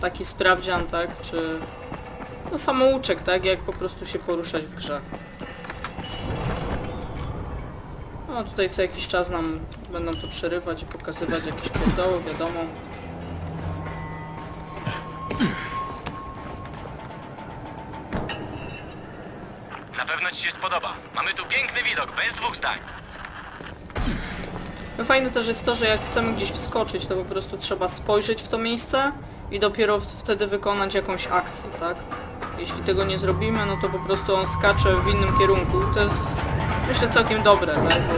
taki sprawdzian, tak, czy no samouczek, tak, jak po prostu się poruszać w grze. No tutaj co jakiś czas nam będą to przerywać i pokazywać jakieś pierdoły, wiadomo. Na pewno ci się spodoba. Mamy tu piękny widok, bez dwóch zdań. No fajne też jest to, że jak chcemy gdzieś wskoczyć, to po prostu trzeba spojrzeć w to miejsce i dopiero wtedy wykonać jakąś akcję, tak? Jeśli tego nie zrobimy, no to po prostu on skacze w innym kierunku. To jest myślę całkiem dobre, tak? Bo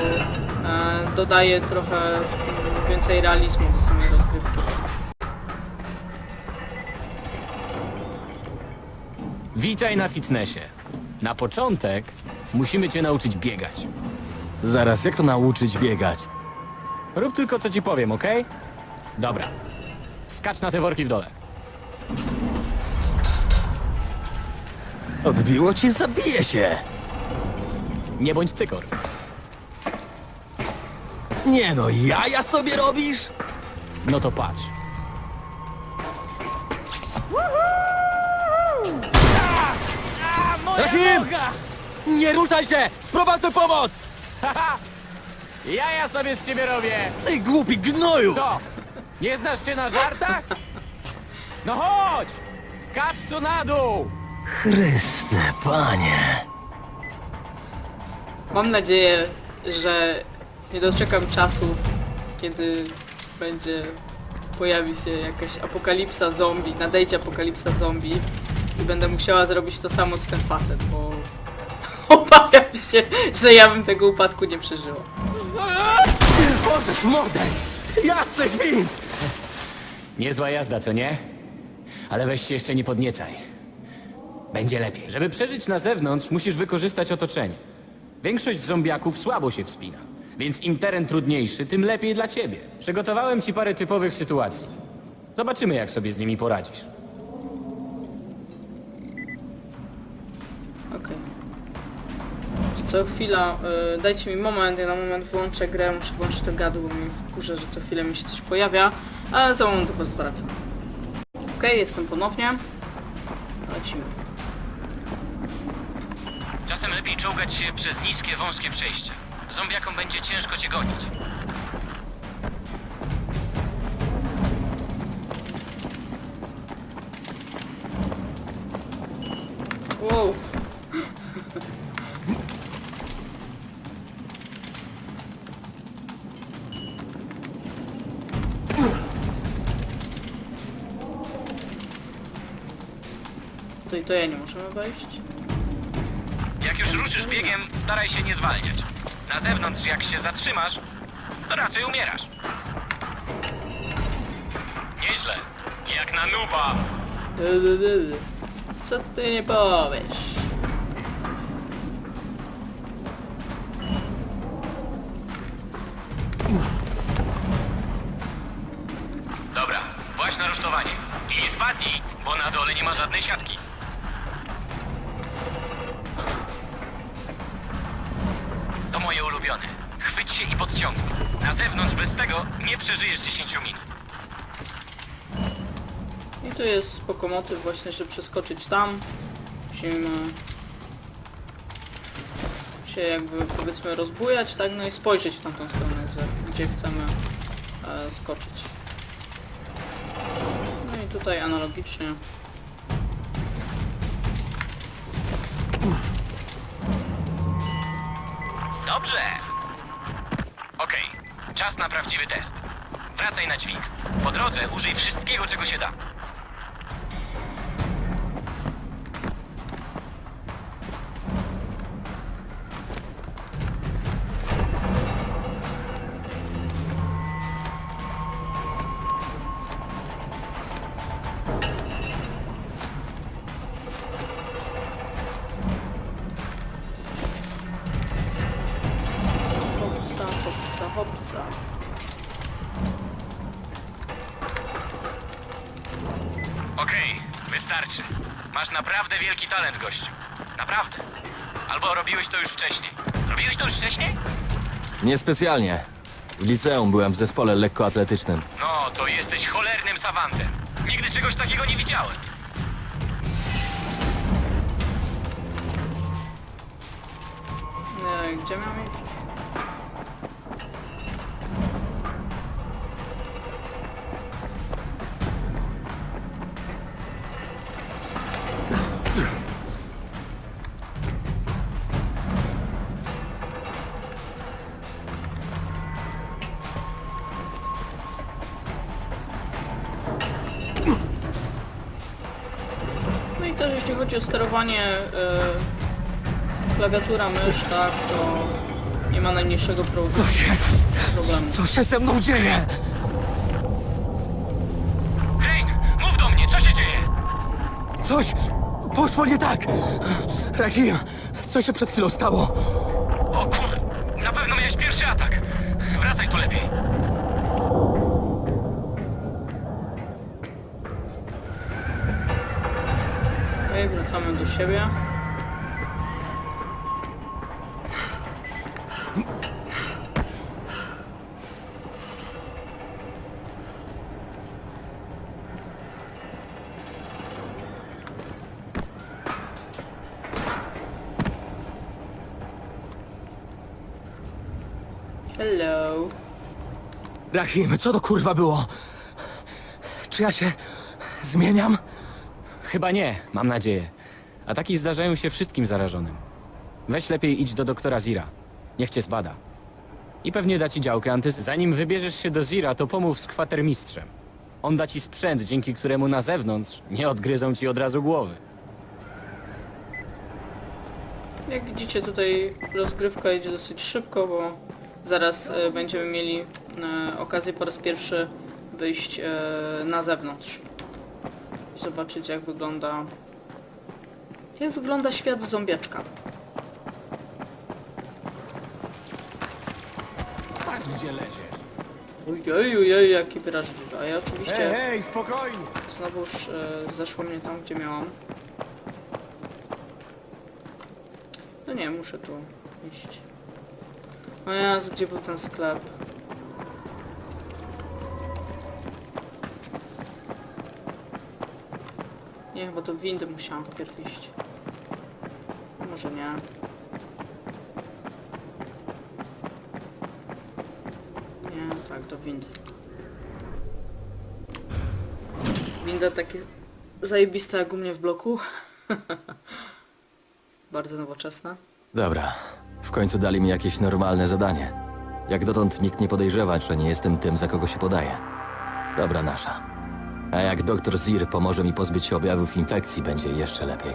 e, dodaje trochę mm, więcej realizmu do samej rozgrywki. Witaj na fitnessie. Na początek musimy cię nauczyć biegać. Zaraz, jak to nauczyć biegać? Rób tylko co ci powiem, okej? Dobra. Skacz na te worki w dole. Odbiło cię, zabiję się! Nie bądź cykor. Nie no, jaja sobie robisz? No to patrz. Rahim! Nie ruszaj się! Sprowadzę pomoc! Ja ja sobie z ciebie robię! Ty głupi gnoju! Co? Nie znasz się na żartach? No chodź! Skacz tu na dół! Chryste, panie! Mam nadzieję, że nie doczekam czasów, kiedy będzie pojawi się jakaś apokalipsa zombie, nadejdzie apokalipsa zombie i będę musiała zrobić to samo co ten facet, bo obawiam się, że ja bym tego upadku nie przeżyła. Możesz w mordę! Jasny gwint! Niezła jazda, co nie? Ale weź się jeszcze nie podniecaj. Będzie lepiej. Żeby przeżyć na zewnątrz, musisz wykorzystać otoczenie. Większość zombiaków słabo się wspina. Więc im teren trudniejszy, tym lepiej dla ciebie. Przygotowałem ci parę typowych sytuacji. Zobaczymy, jak sobie z nimi poradzisz. Okej. Co chwila, y, dajcie mi moment, ja na moment włączę grę, muszę włączyć to gadu, bo mi wkurza, że co chwilę mi się coś pojawia, ale za moment do was wracam. Okej, jestem ponownie. Lecimy. Czasem lepiej czołgać się przez niskie, wąskie przejścia. Zombiakom będzie ciężko cię gonić. Wow. To ja nie możemy wejść. Jak już ruszysz biegiem, staraj się nie zwalniać. Na zewnątrz, jak się zatrzymasz, to raczej umierasz. Nieźle. Jak na nuba. Du, du, du, du. Co ty nie powiesz? Dobra, właśnie na rusztowanie. I nie spadnij, bo na dole nie ma żadnej siatki. Ulubione. Chwyć się i podciągnij. Na zewnątrz bez tego nie przeżyjesz 10 minut. I tu jest spoko motyw właśnie, żeby przeskoczyć tam. Musimy się jakby powiedzmy rozbujać, tak? No i spojrzeć w tamtą stronę, gdzie chcemy e, skoczyć. No i tutaj analogicznie. Dobrze. Okej, czas na prawdziwy test. Wracaj na dźwig. Po drodze użyj wszystkiego, czego się da. Hopsa. Okej, wystarczy. Masz naprawdę wielki talent, gościu. Naprawdę. Albo robiłeś to już wcześniej. Robiłeś to już wcześniej? Niespecjalnie. W liceum byłem w zespole lekkoatletycznym. No, to jesteś cholernym savantem. Nigdy czegoś takiego nie widziałem. Nie, gdzie miałem iść? Też jeśli chodzi o sterowanie e, klawiatura, mysz, tak, to nie ma najmniejszego pro Co się... problemu. Co się ze mną dzieje? Crane, mów do mnie, co się dzieje? Coś poszło nie tak. Rahim, co się przed chwilą stało? O kur... Na pewno miałeś pierwszy atak. Wracaj tu lepiej. Okej, wracamy do siebie. Hello. Rahim, co to kurwa było? Czy ja się zmieniam? Chyba nie, mam nadzieję. Ataki zdarzają się wszystkim zarażonym. Weź lepiej idź do doktora Zira. Niech cię zbada. I pewnie da ci działkę antys... Zanim wybierzesz się do Zira, to pomów z kwatermistrzem. On da ci sprzęt, dzięki któremu na zewnątrz nie odgryzą ci od razu głowy. Jak widzicie tutaj rozgrywka idzie dosyć szybko, bo zaraz e, będziemy mieli e, okazję po raz pierwszy wyjść e, na zewnątrz. Zobaczyć jak wygląda jak wygląda świat zombiaczka. Patrz, gdzie leziesz. Ojej, ojej, jaki wrażliwy. A ja oczywiście Hej, hej, spokojnie! znowuż e, zeszło mnie tam, gdzie miałam. No nie, muszę tu iść. O Jezu, gdzie był ten sklep? Nie, chyba do windy musiałam wpierw iść. Może nie. Nie, tak, do windy. Winda takie zajebista jak u mnie w bloku. Bardzo nowoczesna. Dobra, w końcu dali mi jakieś normalne zadanie. Jak dotąd nikt nie podejrzewa, że nie jestem tym, za kogo się podaję. Dobra nasza. A jak doktor Zir pomoże mi pozbyć się objawów infekcji, będzie jeszcze lepiej.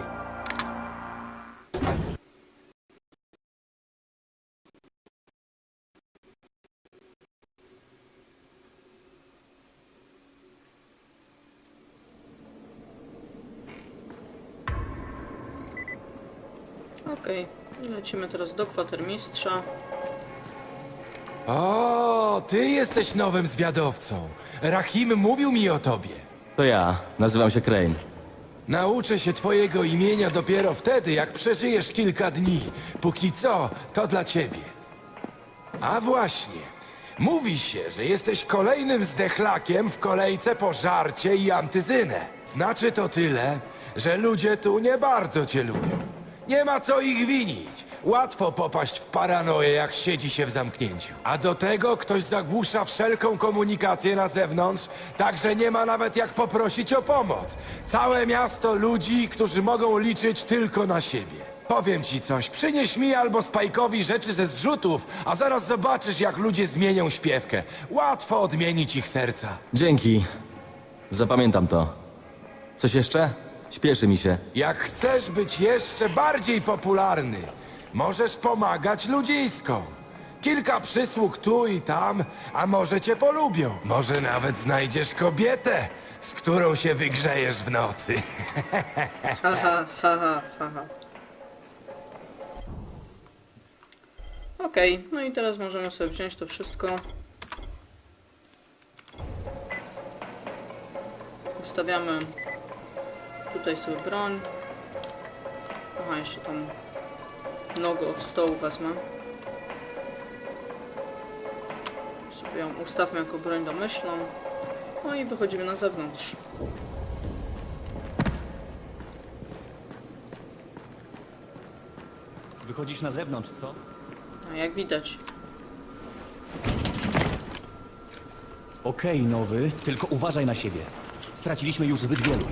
Okej, lecimy teraz do kwatermistrza. O, ty jesteś nowym zwiadowcą. Rahim mówił mi o tobie. To ja, nazywam się Crane. Nauczę się twojego imienia dopiero wtedy, jak przeżyjesz kilka dni. Póki co, to dla ciebie. A właśnie, mówi się, że jesteś kolejnym zdechlakiem w kolejce po żarcie i antyzynę. Znaczy to tyle, że ludzie tu nie bardzo cię lubią. Nie ma co ich winić. Łatwo popaść w paranoję, jak siedzi się w zamknięciu. A do tego ktoś zagłusza wszelką komunikację na zewnątrz, także nie ma nawet jak poprosić o pomoc. Całe miasto ludzi, którzy mogą liczyć tylko na siebie. Powiem ci coś, przynieś mi albo Spajkowi rzeczy ze zrzutów, a zaraz zobaczysz, jak ludzie zmienią śpiewkę. Łatwo odmienić ich serca. Dzięki. Zapamiętam to. Coś jeszcze? Śpieszy mi się. Jak chcesz być jeszcze bardziej popularny, możesz pomagać ludzisko. Kilka przysług tu i tam, a może cię polubią. Może nawet znajdziesz kobietę, z którą się wygrzejesz w nocy. Haha, haha. Okej, no i teraz możemy sobie wziąć to wszystko. Ustawiamy tutaj sobie broń. Aha, jeszcze tą nogę od stołu wezmę. Sobie ją ustawmy jako broń domyślną. No i wychodzimy na zewnątrz. Wychodzisz na zewnątrz, co? No jak widać. Okej, nowy, tylko uważaj na siebie. Straciliśmy już zbyt wielu.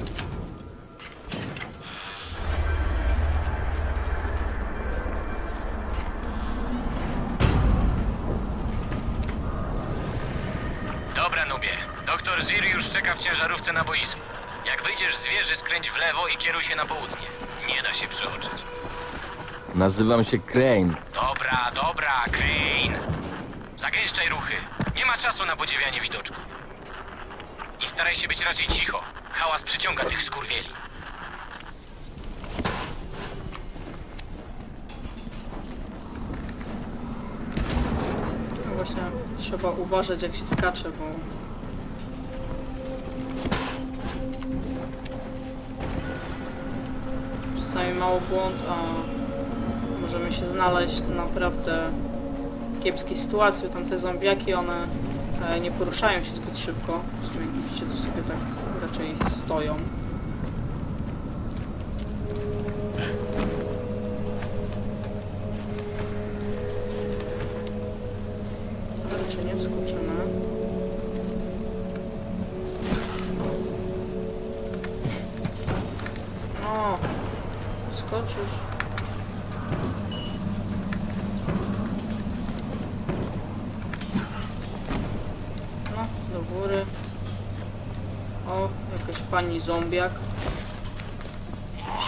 Doktor już czeka w ciężarówce na boisku. Jak wyjdziesz z wieży, skręć w lewo i kieruj się na południe. Nie da się przeoczyć. Nazywam się Crane. Dobra, dobra, Crane. Zagęszczaj ruchy. Nie ma czasu na podziwianie widoczku. I staraj się być raczej cicho. Hałas przyciąga tych skurwieli. No właśnie trzeba uważać jak się skacze, bo... Czasami mało błąd, a możemy się znaleźć w naprawdę kiepskiej sytuacji. Tam te zombiaki, one e, nie poruszają się zbyt szybko. W sumie widzicie, to sobie tak raczej stoją. Wskoczysz. No, do góry. O, jakaś pani zombiak.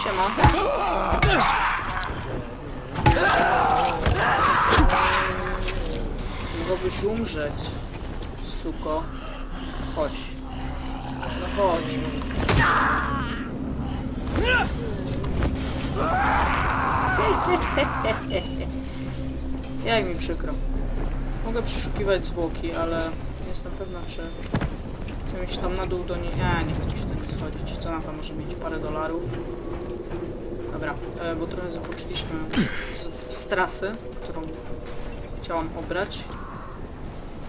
Siema. Mogłabyś umrzeć, suko. Chodź. No chodź. Jak mi przykro. Mogę przeszukiwać zwłoki, ale nie jestem pewna, czy chcę się tam na dół do niej... Nie, nie chcę się do niej schodzić. Cena tam może mieć parę dolarów. Dobra, e, bo trochę zapoczęliśmy z, z trasy, którą chciałam obrać.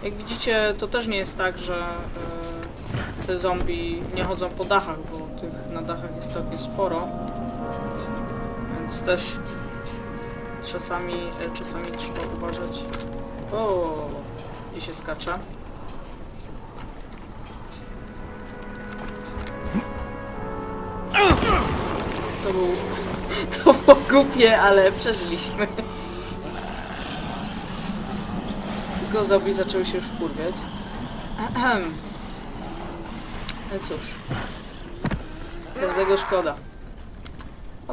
Jak widzicie, to też nie jest tak, że e, te zombie nie chodzą po dachach, bo tych na dachach jest całkiem sporo. Więc też czasami, e, czasami trzeba uważać. O, gdzie się skacze. To był... To było głupie, ale przeżyliśmy. Tylko zombie zaczęły się już wkurwiać. Ahem. No cóż. Każdego szkoda.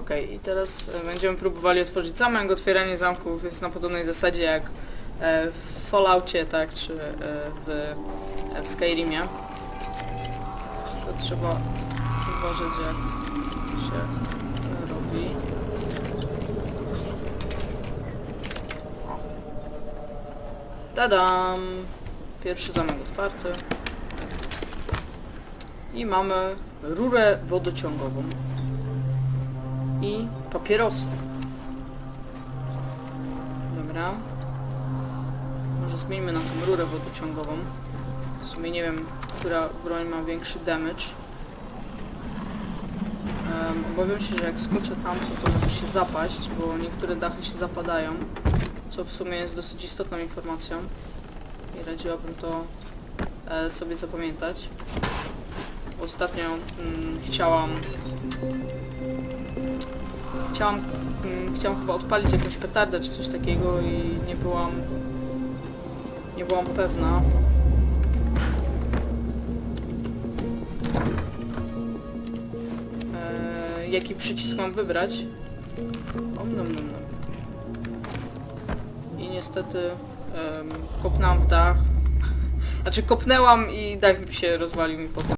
Okej, i teraz e, będziemy próbowali otworzyć zamek. Otwieranie zamków jest na podobnej zasadzie jak e, w Falloutie, tak, czy e, w, w Skyrimie. To trzeba uważać jak się robi. Tadam! Pierwszy zamek otwarty. I mamy rurę wodociągową papierosy. Dobra. Może zmieńmy na tą rurę wodociągową. W sumie nie wiem, która broń ma większy damage. Um, obawiam się, że jak skoczę tam, to, to może się zapaść, bo niektóre dachy się zapadają. Co w sumie jest dosyć istotną informacją. I radziłabym to e, sobie zapamiętać. Ostatnio mm, chciałam chciałam, mm, chciałam chyba odpalić jakąś petardę czy coś takiego i nie byłam nie byłam pewna. E, jaki przycisk mam wybrać? Om, nom, nom, nom. I niestety em, kopnęłam w dach. Znaczy kopnęłam i dach mi się rozwalił mi potem.